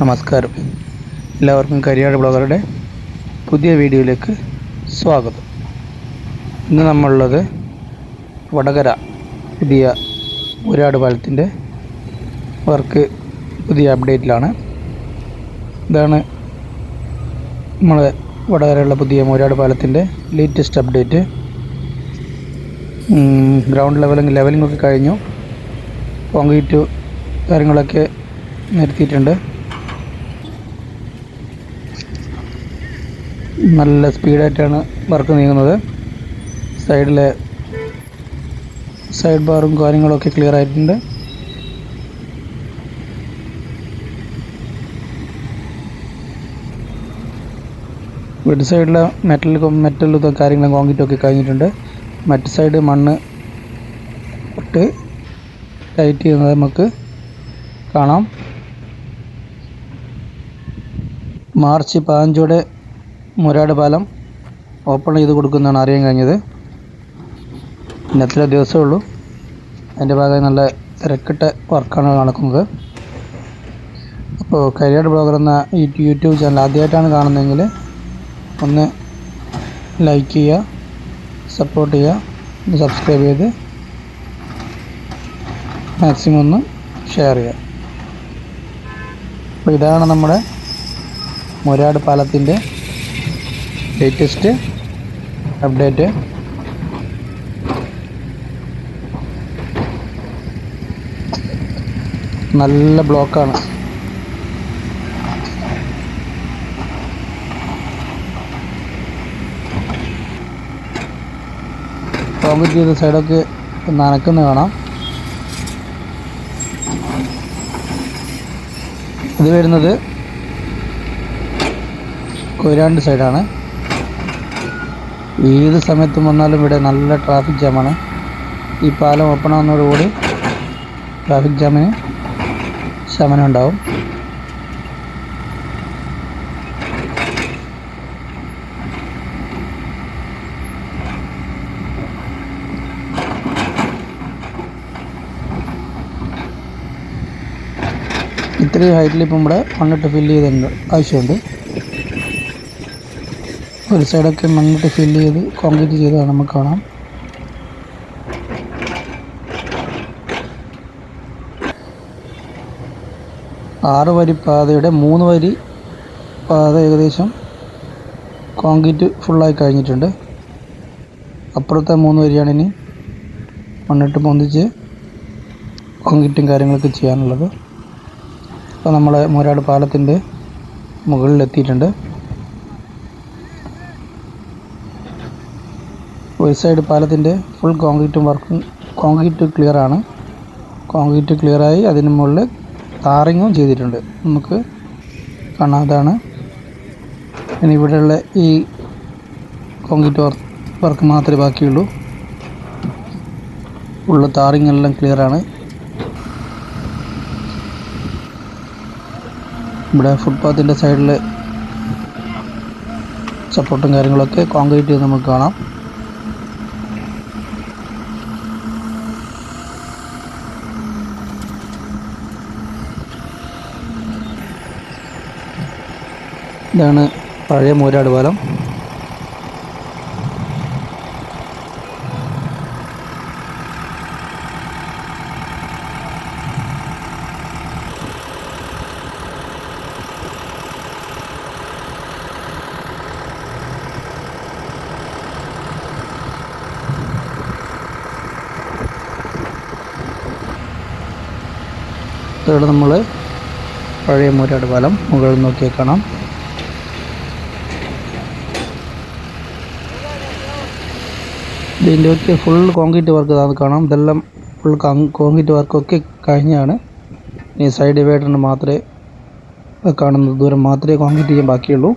നമസ്കാരം. എല്ലാവർക്കും കരിയാട് ബ്ലോഗറുടെ പുതിയ വീഡിയോയിലേക്ക് സ്വാഗതം. ഇന്ന് നമ്മളുള്ളത് വടകര പുതിയ ഊരാട് പാലത്തിന്റെ വർക്ക് പുതിയ അപ്ഡേറ്റിലാണ്. ഇതാണ് നമ്മളെ വടകരയുള്ള പുതിയ മൂരാട് പാലത്തിന്റെ latest update ground levelling levelling ഒക്കെ കഴിഞ്ഞു. കോൺക്രീറ്റ് കാര്യങ്ങളൊക്കെ നിരത്തിയിട്ടുണ്ട് നല്ല സ്പീഡായിട്ടാണ് വർക്ക് നീങ്ങുന്നത്. സൈഡിലെ സൈഡ് ബാറും കാര്യങ്ങളൊക്കെ ക്ലിയർ ആയിട്ടുണ്ട്. വെഡ് സൈഡിലെ മെറ്റൽ മെറ്റൽ കാര്യങ്ങളും കോൺക്രീറ്റൊക്കെ കഴിഞ്ഞിട്ടുണ്ട്. മറ്റ് സൈഡ് മണ്ണ് ഇട്ട് ടൈറ്റ് ചെയ്യുന്നത് നമുക്ക് കാണാം. മാർച്ച് പതിനഞ്ചോടെ മുരാട് പാലം ഓപ്പൺ ചെയ്ത് കൊടുക്കുന്നതാണ് അറിയാൻ കഴിഞ്ഞത്. പിന്നെ എത്ര ദിവസമേ ഉള്ളൂ. അതിന്റെ ഭാഗമായി നല്ല തിരക്കിട്ട വർക്കാണ് നടക്കുന്നത്. അപ്പോൾ കരിയർ ബ്ലോഗർ എന്ന ഈ യൂട്യൂബ് ചാനൽ ആദ്യമായിട്ടാണ് കാണുന്നതെങ്കിൽ ഒന്ന് ലൈക്ക് ചെയ്യുക സപ്പോർട്ട് ചെയ്യുക സബ്സ്ക്രൈബ് ചെയ്ത് മാക്സിമം ഒന്ന് ഷെയർ ചെയ്യുക. അപ്പോൾ ഇതാണ് നമ്മുടെ മുരാട് പാലത്തിന്റെ ലേറ്റസ്റ്റ് അപ്ഡേറ്റ് നല്ല ബ്ലോക്കാണ് കോമ്പറ്റ് ചെയ്ത സൈഡൊക്കെ നനക്കുന്ന കാണാം. ഇത് വരുന്നത് കൊയിലാണ്ട് സൈഡാണ് ഏത് സമയത്തും വന്നാലും ഇവിടെ നല്ല ട്രാഫിക് ജാമാണ് ഈ പാലം ഓപ്പൺ ആവുന്നതോടുകൂടി ട്രാഫിക് ജാമിന് ശമനം ഉണ്ടാവും ഇത്രയും ഹൈറ്റിൽ ഇപ്പം ഇവിടെ മണ്ണിട്ട് ഫില്ല് ചെയ്തിട്ടുണ്ട് ആവശ്യമുണ്ട് ഒരു സൈഡൊക്കെ മണ്ണിട്ട് ഫില്ല് ചെയ്ത് കോൺക്രീറ്റ് ചെയ്തതാണ് നമുക്ക് കാണാം. ആറ് വരി പാതയുടെ മൂന്ന് വരി പാത ഏകദേശം കോൺക്രീറ്റ് ഫുള്ളായി കഴിഞ്ഞിട്ടുണ്ട്. അപ്പുറത്തെ മൂന്ന് വരിയാണ് ഇനി മണ്ണിട്ട് പൊന്തിച്ച് കോൺക്രീറ്റും കാര്യങ്ങളൊക്കെ ചെയ്യാനുള്ളത്. ഇപ്പോൾ നമ്മൾ മൂരാട് പാലത്തിന്റെ മുകളിലെത്തിയിട്ടുണ്ട്. ഒരു സൈഡ് പാലത്തിന്റെ ഫുൾ കോൺക്രീറ്റും വർക്കും കോൺക്രീറ്റ് ക്ലിയറാണ് കോൺക്രീറ്റ് ക്ലിയറായി അതിന് മുകളിൽ താറിങ്ങും ചെയ്തിട്ടുണ്ട്. നമുക്ക് കാണാതാണ് ഇനി ഇവിടെയുള്ള ഈ കോൺക്രീറ്റ് വർക്ക് വർക്ക് മാത്രമേ ബാക്കിയുള്ളൂ. ഉള്ള താറിങ് ക്ലിയറാണ് ഇവിടെ ഫുട്പാത്തിന്റെ സൈഡിൽ സപ്പോർട്ടും കാര്യങ്ങളൊക്കെ കോൺക്രീറ്റ് ചെയ്ത് നമുക്ക് കാണാം. ഇതാണ് പഴയ മൂരാട് പാലം. ഇവിടെ നമ്മൾ പഴയ മൂരാട് പാലം മുകളിൽ നോക്കിയാൽ കാണാം. ഇതിന്റെയൊക്കെ ഫുൾ കോൺക്രീറ്റ് വർക്ക് ഇതാണ് കാണാം. ഇതെല്ലാം ഫുൾ കോൺക്രീറ്റ് വർക്കൊക്കെ കഴിഞ്ഞാണ്. ഈ സൈഡ് ഡിവൈഡറിന് മാത്രമേ കാണുന്ന ദൂരം മാത്രമേ കോൺക്രീറ്റ് ചെയ്യാൻ ബാക്കിയുള്ളൂ.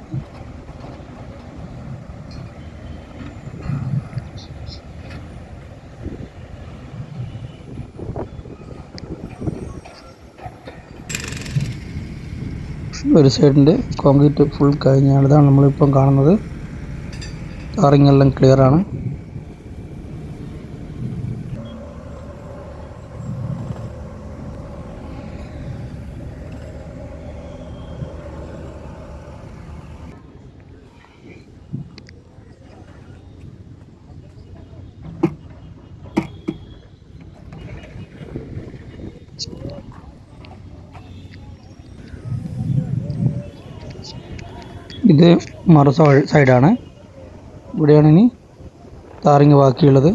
ഒരു സൈഡിന്റെ കോൺക്രീറ്റ് ഫുൾ കഴിഞ്ഞാണ്. ഇതാണ് നമ്മളിപ്പം കാണുന്നത്. ടാറിങ് എല്ലാം ഇത് മറു സൈഡാണ്. ഇവിടെയാണ് ഇനി താറിങ് ബാക്കിയുള്ളത്.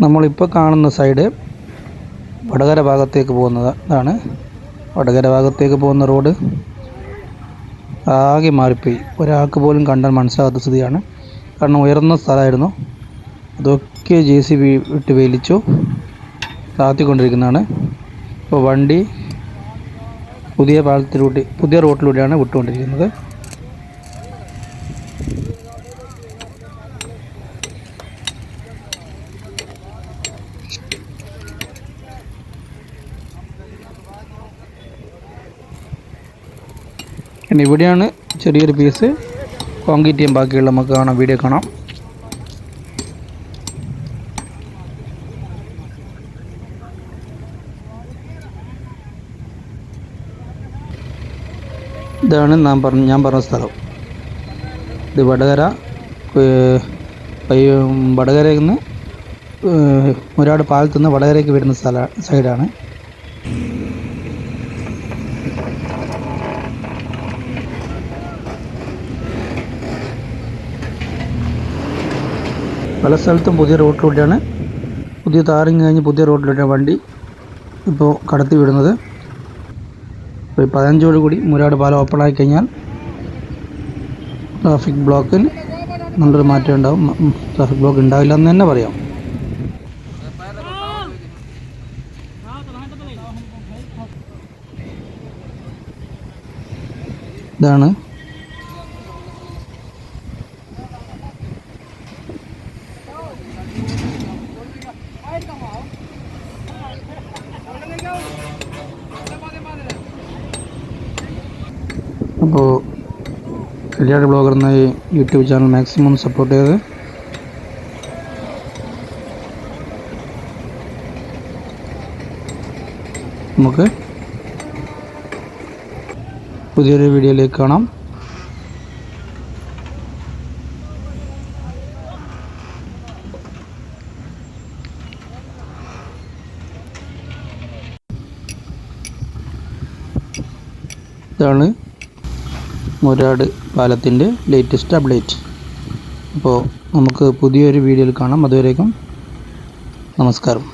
നമ്മളിപ്പോൾ കാണുന്ന സൈഡ് വടകര ഭാഗത്തേക്ക് പോകുന്നതാണ്. വടകര ഭാഗത്തേക്ക് പോകുന്ന റോഡ് ആകെ മാറിപ്പോയി. ഒരാൾക്ക് പോലും കണ്ടാൽ മനസ്സിലാകാത്ത സ്ഥിതിയാണ്. കാരണം ഉയർന്ന സ്ഥലമായിരുന്നു. അതൊക്കെ ജെ സി ബി ഇട്ട് വലിച്ചു താത്തിക്കൊണ്ടിരിക്കുന്നതാണ്. ഇപ്പോൾ വണ്ടി പുതിയ പാലത്തിലൂടെ പുതിയ റോട്ടിലൂടെയാണ് വിട്ടുകൊണ്ടിരിക്കുന്നത്. പിന്നെ ഇവിടെയാണ് ചെറിയൊരു പീസ് കോൺക്രീറ്റ് ബാക്കിയുള്ള നമുക്ക് കാണാം വീഡിയോ കാണാം. ഇതാണ് നാം പറഞ്ഞ ഞാൻ പറഞ്ഞ സ്ഥലം. ഇത് വടകര വടകരയിൽ നിന്ന് ഒരാട് പാലത്തുനിന്ന് നിന്ന് വടകരയ്ക്ക് വരുന്ന സ്ഥല സൈഡാണ് പല സ്ഥലത്തും പുതിയ റോഡിലൂടെയാണ് പുതിയ താറിങ് കഴിഞ്ഞ് പുതിയ റോഡിലൂടെയാണ് വണ്ടി ഇപ്പോൾ കടത്തി വിടുന്നത്. ഈ പതിനഞ്ചോട് കൂടി മുരാട് പാലം ഓപ്പൺ ആയി കഴിഞ്ഞാൽ ട്രാഫിക് ബ്ലോക്കിൽ നല്ലൊരു മാറ്റം ഉണ്ടാവും. ട്രാഫിക് ബ്ലോക്ക് ഉണ്ടാവില്ല എന്ന് തന്നെ പറയാം. ഇതാണ് അപ്പോൾ കല്യാണ ബ്ലോഗർ എന്ന യൂട്യൂബ് ചാനൽ മാക്സിമം സപ്പോർട്ട് ചെയ്ത് നമുക്ക് പുതിയൊരു വീഡിയോയിലേക്ക് കാണാം. ഇതാണ് മുരാട് പാലത്തിന്റെ ലേറ്റസ്റ്റ് അപ്ഡേറ്റ് അപ്പോൾ നമുക്ക് പുതിയൊരു വീഡിയോയിൽ കാണാം. അതുവരേക്കും നമസ്കാരം.